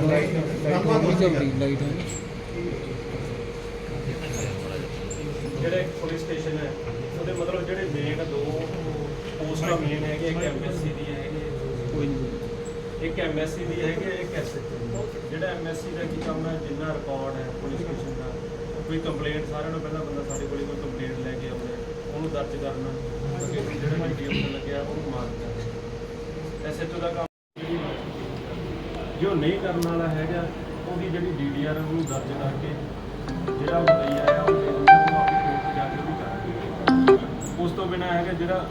ਚੱਲਦੀ ਲਾਈਟ ਹੈ ਜਿਹੜੇ ਪੁਲਿਸ ਸਟੇਸ਼ਨ ਹੈ ਉਹਦੇ ਮਤਲਬ ਜਿਹੜੇ ਮੇਨ ਦੋ ਪੋਸਟਾਂ ਮੇਨ ਹੈਗੇ ਇੱਕ ਐਮਐਸਸੀ ਦੀ ਹੈਗੀ ਕੋਈ ਨਹੀਂ ਇੱਕ ਐਮਐਸਸੀ ਦੀ ਹੈਗੀ ਇੱਕ ਐਸਐਚਓ ਜਿਹੜਾ ਐਮਐਸਸੀ ਦਾ ਕੀ ਕੰਮ ਹੈ ਜਿੰਨਾ ਰਿਕਾਰਡ ਹੈ ਪੁਲਿਸ ਸਟੇਸ਼ਨ ਦਾ ਕੋਈ ਕੰਪਲੇਂਟ ਸਾਰਿਆਂ ਨੂੰ ਪਹਿਲਾਂ ਬੰਦਾ ਸਾਡੇ ਕੋਲੇ ਕੋਈ ਕੰਪਲੇਂਟ ਲੈ ਕੇ ਆਉਂਦਾ ਉਹਨੂੰ ਦਰਜ ਕਰਨਾ ਜਿਹੜਾ ਅਫਸਰ ਲੱਗਿਆ ਉਹਨੂੰ ਮਾਰਕ ਕਰਨਾ ਐਸਐਚਓ ਦਾ ਕੰਮ ਜੋ ਨਹੀਂ ਕਰਨ ਵਾਲਾ ਹੈਗਾ, ਉਹਦੀ ਜਿਹੜੀ ਡੀਡੀਆਰ ਉਹਨੂੰ ਦਰਜ ਕਰਕੇ ਜਿਹੜਾ ਉਹ ਲਈ ਆਇਆ, ਉਹ ਦੇ ਆਪਣੀ ਕੋਰਟ ਜਾ ਕੇ ਉਹ ਵੀ ਕਰਾਂਗੇ। ਉਸ ਤੋਂ ਬਿਨਾ ਹੈਗਾ ਜਿਹੜਾ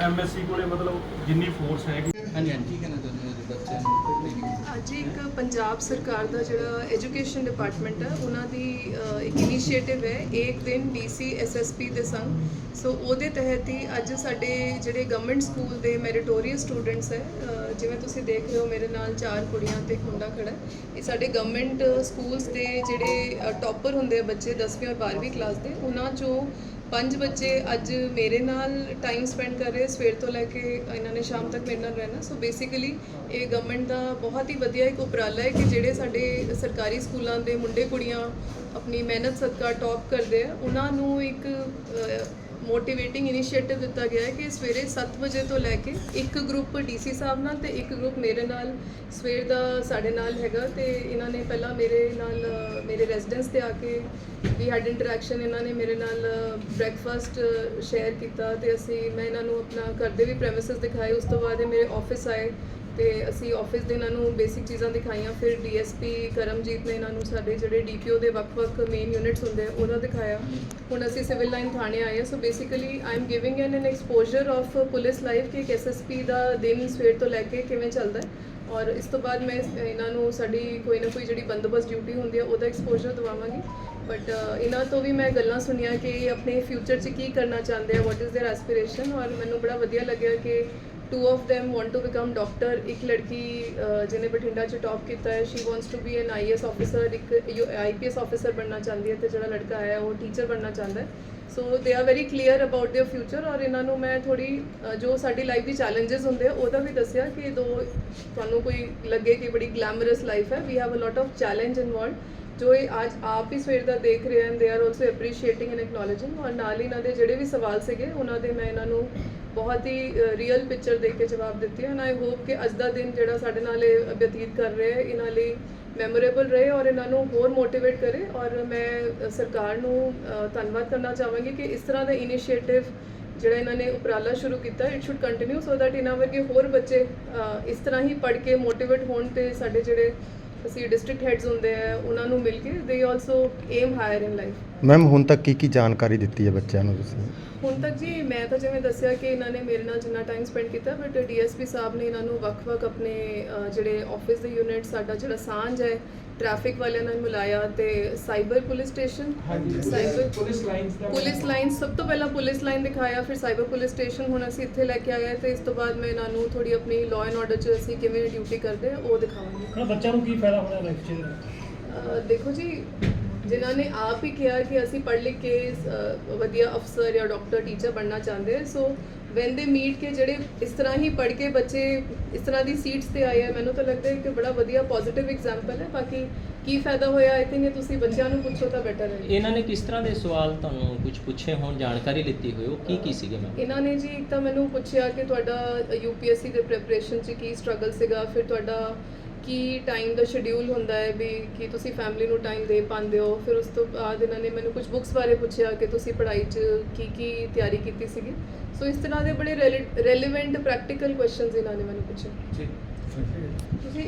ਐਮਐਸਸੀ ਕੋਲੇ ਮਤਲਬ ਜਿੰਨੀ ਫੋਰਸ ਹੈਗੀ। ਹਾਂਜੀ ਹਾਂਜੀ। ਕੀ ਕਹਿਣਾ ਚਾਹੁੰਦੇ ਹੋ ਬੱਚਿਆਂ ਨੂੰ training? ਅੱਜ ਇੱਕ ਪੰਜਾਬ ਸਰਕਾਰ ਦਾ ਜਿਹੜਾ ਐਜੂਕੇਸ਼ਨ ਡਿਪਾਰਟਮੈਂਟ ਹੈ ਉਹਨਾਂ ਦੀ ਅ, ਇੱਕ ਇਨੀਸ਼ੀਏਟਿਵ ਹੈ ਇੱਕ ਦਿਨ ਡੀਸੀ ਐਸਐਸਪੀ ਦੇ ਸੰਗ। ਸੋ ਉਹਦੇ ਤਹਿਤ ਹੀ ਅੱਜ ਸਾਡੇ ਜਿਹੜੇ ਗਵਰਨਮੈਂਟ ਸਕੂਲ ਦੇ ਮੈਰਿਟੋਰੀਅਸ ਸਟੂਡੈਂਟਸ ਹੈ ਅ, ਜਿਵੇਂ ਤੁਸੀਂ ਦੇਖ ਰਹੇ ਹੋ ਮੇਰੇ ਨਾਲ ਚਾਰ ਕੁੜੀਆਂ ਤੇ ਇੱਕ ਮੁੰਡਾ ਖੜਾ ਹੈ। ਇਹ ਸਾਡੇ ਗਵਰਨਮੈਂਟ ਸਕੂਲਸ ਦੇ ਜਿਹੜੇ ਟੌਪਰ ਹੁੰਦੇ ਆ ਬੱਚੇ 10ਵੀਂ ਔਰ 12ਵੀਂ ਕਲਾਸ ਦੇ ਉਹਨਾਂ ਚੋਂ ਪੰਜ ਬੱਚੇ ਅੱਜ ਮੇਰੇ ਨਾਲ ਟਾਈਮ ਸਪੈਂਡ ਕਰ ਰਹੇ ਸਵੇਰ ਤੋਂ ਲੈ ਕੇ ਇਹਨਾਂ ਨੇ ਸ਼ਾਮ ਤੱਕ ਮੇਰੇ ਨਾਲ ਰਹਿਣਾ। ਸੋ ਬੇਸਿਕਲੀ ਇਹ ਗਵਰਨਮੈਂਟ ਦਾ ਬਹੁਤ ਹੀ ਵਧੀਆ ਇੱਕ ਉਪਰਾਲਾ ਹੈ ਕਿ ਜਿਹੜੇ ਸਾਡੇ ਸਰਕਾਰੀ ਸਕੂਲਾਂ ਦੇ ਮੁੰਡੇ ਕੁੜੀਆਂ ਆਪਣੀ ਮਿਹਨਤ ਸਦਕਾ ਟੌਪ ਕਰਦੇ ਆ, ਉਹਨਾਂ ਨੂੰ ਇੱਕ ਮੋਟੀਵੇਟਿੰਗ ਇਨੀਸ਼ੀਏਟਿਵ ਦਿੱਤਾ ਗਿਆ ਹੈ ਕਿ ਸਵੇਰੇ 7 ਵਜੇ ਤੋਂ ਲੈ ਕੇ ਇੱਕ ਗਰੁੱਪ ਡੀਸੀ ਸਾਹਿਬ ਨਾਲ ਤੇ ਇੱਕ ਗਰੁੱਪ ਮੇਰੇ ਨਾਲ, ਸਵੇਰ ਦਾ ਸਾਡੇ ਨਾਲ ਹੈਗਾ ਤੇ ਇਹਨਾਂ ਨੇ ਪਹਿਲਾਂ ਮੇਰੇ ਨਾਲ, ਮੇਰੇ ਰੈਜ਼ੀਡੈਂਸ ਤੇ ਆ ਕੇ ਵੀ ਹੈਡ ਇੰਟਰੈਕਸ਼ਨ ਇਹਨਾਂ ਨੇ ਮੇਰੇ ਨਾਲ ਬ੍ਰੈਕਫਾਸਟ ਸ਼ੇਅਰ ਕੀਤਾ ਤੇ ਅਸੀਂ, ਮੈਂ ਇਹਨਾਂ ਨੂੰ ਆਪਣਾ ਘਰ ਦੇ ਵੀ ਪ੍ਰੈਮਿਸਿਸ ਦਿਖਾਏ, ਉਸ ਤੋਂ ਬਾਅਦ ਇਹ ਮੇਰੇ ਆਫਿਸ ਆਏ ਤੇ ਅਸੀਂ ਆਫਿਸ ਦੇ ਇਹਨਾਂ ਨੂੰ ਬੇਸਿਕ ਚੀਜ਼ਾਂ ਦਿਖਾਈਆਂ ਫਿਰ ਡੀਐਸਪੀ ਕਰਮਜੀਤ ਨੇ ਇਹਨਾਂ ਨੂੰ ਸਾਡੇ ਜਿਹੜੇ ਡੀਪੀਓ ਦੇ ਵੱਖ-ਵੱਖ ਮੇਨ ਯੂਨਿਟਸ ਹੁੰਦੇ ਆ ਉਹਨਾਂ ਦਿਖਾਇਆ ਹੁਣ ਅਸੀਂ ਸਿਵਲ ਲਾਈਨ ਥਾਣੇ ਆਏ ਹਾਂ so basically I am giving an an exposure of police life ਕਿ ਇੱਕ ਐਸਐਸਪੀ ਦਾ ਦਿਨ ਸਵੇਰ ਤੋਂ ਲੈ ਕੇ ਕਿਵੇਂ ਚੱਲਦਾ ਹੈ ਔਰ ਇਸ ਤੋਂ ਬਾਅਦ ਮੈਂ ਇਸ- ਇਹਨਾਂ ਨੂੰ ਸਾਡੀ ਕੋਈ ਨਾ ਕੋਈ ਜਿਹੜੀ ਬੰਦੋਬਸਤ ਡਿਊਟੀ ਹੁੰਦੀ ਹੈ ਉਹਦਾ ਐਕਸਪੋਜ਼ਰ ਦਵਾਵਾਂਗੀ ਬਟ ਇਹਨਾਂ ਤੋਂ ਵੀ ਮੈਂ ਗੱਲਾਂ ਸੁਣੀਆਂ ਕਿ ਇਹ ਆਪਣੇ ਫਿਊਚਰ 'ਚ ਕੀ ਕਰਨਾ ਚਾਹੁੰਦੇ ਆ ਵਾਟ ਇਜ਼ देयर ਐਸਪੀਰੇਸ਼ਨ ਔਰ ਮੈਨੂੰ ਬੜਾ ਵਧੀਆ ਲੱਗਿਆ ਕਿ two of them want to become doctor ਇੱਕ ਲੜਕੀ ਅਹ, ਜਿਹਨੇ ਬਠਿੰਡਾ 'ਚ ਟੌਪ ਕੀਤਾ ਹੈ she wants to be an IAS officer ਇੱਕ ਆਈਪੀਐਸ ਆਫੀਸਰ ਬਣਨਾ ਚਾਹੁੰਦੀ ਹੈ ਤੇ ਜਿਹੜਾ ਲੜਕਾ ਹੈ ਉਹ ਟੀਚਰ ਬਣਨਾ ਚਾਹੁੰਦਾ ਹੈ so they are very clear about their future ਔਰ ਇਹਨਾਂ ਨੂੰ ਮੈਂ ਥੋੜੀ ਜੋ ਸਾਡੀ ਲਾਈਫ ਦੀ ਚੈਲੰਜਸ ਹੁੰਦੇ ਆ ਉਹਦਾ ਵੀ ਦੱਸਿਆ ਕਿ ਦੋ ਤੁਹਾਨੂੰ ਕੋਈ ਲੱਗੇ ਕਿ ਬੜੀ ਗਲੈਮਰਸ ਲਾਈਫ ਹੈ we have a lot of challenge involved ਜੋ ਇਹ ਅੱਜ ਆਪ ਹੀ ਸਵੇਰ ਦਾ ਦੇਖ ਰਹੇ ਹਨ they are also appreciating and acknowledging ਔਰ ਨਾਲ ਹੀ ਇਹਨਾਂ ਦੇ ਜਿਹੜੇ ਵੀ ਸਵਾਲ ਸੀਗੇ, ਉਹਨਾਂ ਦੇ ਮੈਂ ਇਹਨਾਂ ਨੂੰ ਬਹੁਤ ਹੀ ਰੀਅਲ ਪਿਕਚਰ ਦੇ ਕੇ ਜਵਾਬ ਦਿੱਤੇ ਹਨ ਆਈ ਹੋਪ ਕਿ ਅੱਜ ਦਾ ਦਿਨ ਜਿਹੜਾ ਸਾਡੇ ਨਾਲ ਇਹ ਬਤੀਤ ਕਰ ਰਹੇ ਇਹਨਾਂ ਲਈ ਮੈਮੋਰੇਬਲ ਰਹੇ ਔਰ ਇਹਨਾਂ ਨੂੰ ਹੋਰ ਮੋਟੀਵੇਟ ਕਰੇ। ਔਰ ਮੈਂ ਸਰਕਾਰ ਨੂੰ ਧੰਨਵਾਦ ਕਰਨਾ ਚਾਹਾਂਗੀ ਕਿ ਇਸ ਤਰ੍ਹਾਂ ਦਾ ਇਨੀਸ਼ੀਏਟਿਵ ਜਿਹੜਾ ਇਹਨਾਂ ਨੇ ਉਪਰਾਲਾ ਸ਼ੁਰੂ ਕੀਤਾ it should continue so that ਇਹਨਾਂ ਵਰਗੇ ਹੋਰ ਬੱਚੇ ਇਸ ਤਰ੍ਹਾਂ ਹੀ ਪੜ੍ਹ ਕੇ ਮੋਟੀਵੇਟ ਹੋਣ ਤੇ ਸਾਡੇ ਜਿਹੜੇ ਅਸੀਂ ਡਿਸਟ੍ਰਿਕਟ ਹੈਡਸ ਹੁੰਦੇ ਆ, ਉਹਨਾਂ ਨੂੰ ਮਿਲ ਕੇ they also aim higher in life ma'am ਹੁਣ ਤੱਕ ਕੀ ਕੀ ਜਾਣਕਾਰੀ ਦਿੱਤੀ ਹੈ ਬੱਚਿਆਂ ਨੂੰ ਤੁਸੀਂ ਹੁਣ ਤੱਕ ਜੀ ਮੈਂ ਤਾਂ ਜਿਵੇਂ ਦੱਸਿਆ ਕਿ ਇਹਨਾਂ ਨੇ ਮੇਰੇ ਨਾਲ ਜਿੰਨਾ ਟਾਈਮ ਸਪੈਂਡ ਕੀਤਾ ਬਟ ਡੀਐਸਪੀ ਸਾਹਿਬ ਨੇ ਇਹਨਾਂ ਨੂੰ ਵੱਖ-ਵੱਖ ਆਪਣੇ ਅ, ਜਿਹੜੇ ਆਫਿਸ ਦੇ ਯੂਨਿਟ ਸਾਡਾ ਜਿਹੜਾ ਸਾਂਝ ਹੈ ਟ੍ਰੈਫਿਕ ਵਾਲਿਆਂ ਨਾਲ ਮਿਲਾਇਆ ਤੇ cyber police station cyber police lines ਦਾ ਪੁਲਿਸ ਲਾਈਨ ਸਭ ਤੋਂ ਪਹਿਲਾਂ ਪੁਲਿਸ ਲਾਈਨ ਦਿਖਾਇਆ ਫਿਰ ਸਾਈਬਰ ਪੁਲਿਸ ਸਟੇਸ਼ਨ ਹੁਣ ਅਸੀਂ ਇੱਥੇ ਲੈ ਕੇ ਆਏ ਤੇ ਇਸ ਤੋਂ ਬਾਅਦ ਮੈਂ ਇਹਨਾਂ ਨੂੰ ਥੋੜੀ ਆਪਣੀ ਲਾਅ ਐਂਡ ਆਰਡਰ 'ਚ ਅਸੀਂ ਕਿਵੇਂ ਡਿਊਟੀ ਕਰਦੇ ਆ ਉਹ ਦਿਖਾਵਾਂਗੀ ਬੱਚਿਆਂ ਨੂੰ ਕੀ ਫਾਇਦਾ ਹੋਣਾ ਲਾਈਫ 'ਚ ਇਹਦੇ ਨਾਲ? ਅਹ ਦੇਖੋ ਜੀ ਜਿਨ੍ਹਾਂ ਨੇ ਆਪ ਹੀ ਕਿਹਾ ਕਿ ਅਸੀਂ ਪੜ੍ਹ ਲਿਖ ਕੇ ਵਧੀਆ ਅਫਸਰ ਜਾਂ ਡਾਕਟਰ ਟੀਚਰ ਬਣਨਾ ਚਾਹੁੰਦੇ ਆ ਸੋ ਵੈਨ ਦੇ ਮੀਟ ਕੇ ਜਿਹੜੇ ਇਸ ਤਰ੍ਹਾਂ ਹੀ ਪੜ੍ਹ ਕੇ ਬੱਚੇ ਇਸ ਤਰ੍ਹਾਂ ਦੀ ਸੀਟਸ ਤੇ ਆਏ ਆ ਮੈਨੂੰ ਤਾਂ ਲੱਗਦਾ ਹੈ ਕਿ ਬੜਾ ਵਧੀਆ ਪੋਜ਼ਿਟਿਵ ਐਗਜ਼ਾਮਪਲ ਹੈ ਬਾਕੀ ਕੀ ਫਾਇਦਾ ਹੋਇਆ? ਆਈ ਥਿੰਕ ਇਹ ਤੁਸੀਂ ਬੱਚਿਆਂ ਨੂੰ ਪੁੱਛੋ ਤਾਂ ਬੈਟਰ ਹੈ। ਇਹਨਾਂ ਨੇ ਕਿਸ ਤਰ੍ਹਾਂ ਦੇ ਸਵਾਲ ਤੁਹਾਨੂੰ ਕੁਝ ਪੁੱਛੇ ਹੋਣ ਜਾਣਕਾਰੀ ਲਿੱਤੀ ਹੋਈ ਉਹ ਕੀ ਕੀ ਸੀਗੇ ਮੈਂ ਇਹਨਾਂ ਨੇ ਜੀ ਇੱਕ ਤਾਂ ਮੈਨੂੰ ਪੁੱਛਿਆ ਕਿ ਤੁਹਾਡਾ ਯੂਪੀਐਸਸੀ ਦੇ ਪ੍ਰੈਪਰੇਸ਼ਨ 'ਚ ਕੀ ਸਟਰਗਲ ਸੀਗਾ? ਫਿਰ ਤੁਹਾਡਾ ਕੀ ਟਾਈਮ ਦਾ ਸ਼ਡਿਊਲ ਹੁੰਦਾ ਹੈ ਵੀ ਕੀ ਤੁਸੀਂ ਫੈਮਿਲੀ ਨੂੰ ਟਾਈਮ ਦੇ ਪਾਉਂਦੇ ਹੋ? ਫਿਰ ਉਸ ਤੋਂ ਬਾਅਦ ਇਹਨਾਂ ਨੇ ਮੈਨੂੰ ਕੁਝ ਬੁੱਕਸ ਬਾਰੇ ਪੁੱਛਿਆ ਕਿ ਤੁਸੀਂ ਪੜ੍ਹਾਈ 'ਚ ਕੀ ਕੀ ਤਿਆਰੀ ਕੀਤੀ ਸੀਗੀ। ਸੋ ਇਸ ਤਰ੍ਹਾਂ ਦੇ ਬੜੇ ਰੈਲੀਵੈਂਟ ਪ੍ਰੈਕਟੀਕਲ ਕੁਐਸਚਨਸ ਇਹਨਾਂ ਨੇ ਮੈਨੂੰ ਪੁੱਛੇ। ਜੀ। ਤੁਸੀਂ